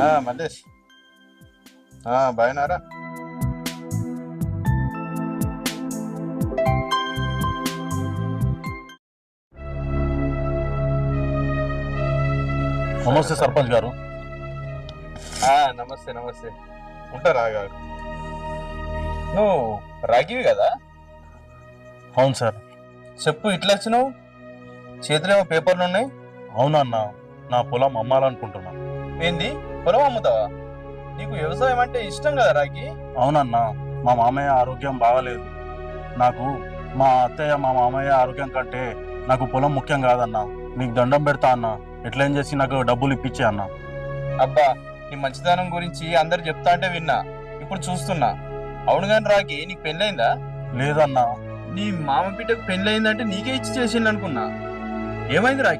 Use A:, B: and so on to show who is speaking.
A: ఆ, మల్లేష్. ఆ, బాగున్నారా?
B: నమస్తే సర్పంచ్ గారు.
A: ఆ, నమస్తే నమస్తే. ఉంటారా గారు? నువ్వు రాగివి కదా?
B: అవును సార్.
A: చెప్పు ఇట్లా వచ్చినావు? చేతిలో ఏమో పేపర్లు ఉన్నాయి?
B: అవునన్నా నా పొలం అమ్మాలనుకుంటున్నా.
A: ఏంది? పొలం అమ్ముతావా? నీకు వ్యవసాయం అంటే ఇష్టం కదా రాగి
B: అవునన్నా మా మామయ్య ఆరోగ్యం బాగాలేదు. నాకు మా అత్తయ్య మా మామయ్య ఆరోగ్యం కంటే నాకు పొలం ముఖ్యం కాదన్నా. నీకు దండం పెడతా అన్న. ఎట్లేం చేసి నాకు డబ్బులు ఇప్పించే అన్న.
A: అబ్బా నీ మంచితనం గురించి అందరు చెప్తా అంటే విన్నా. ఇప్పుడు చూస్తున్నా. అవును కానీ రాకి నీకు పెళ్ళైందా?
B: లేదన్నా.
A: నీ మామ బిడ్డకు పెళ్ళయిందంటే నీకే ఇచ్చి చేసిండు అనుకున్నా. ఏమైంది రాకి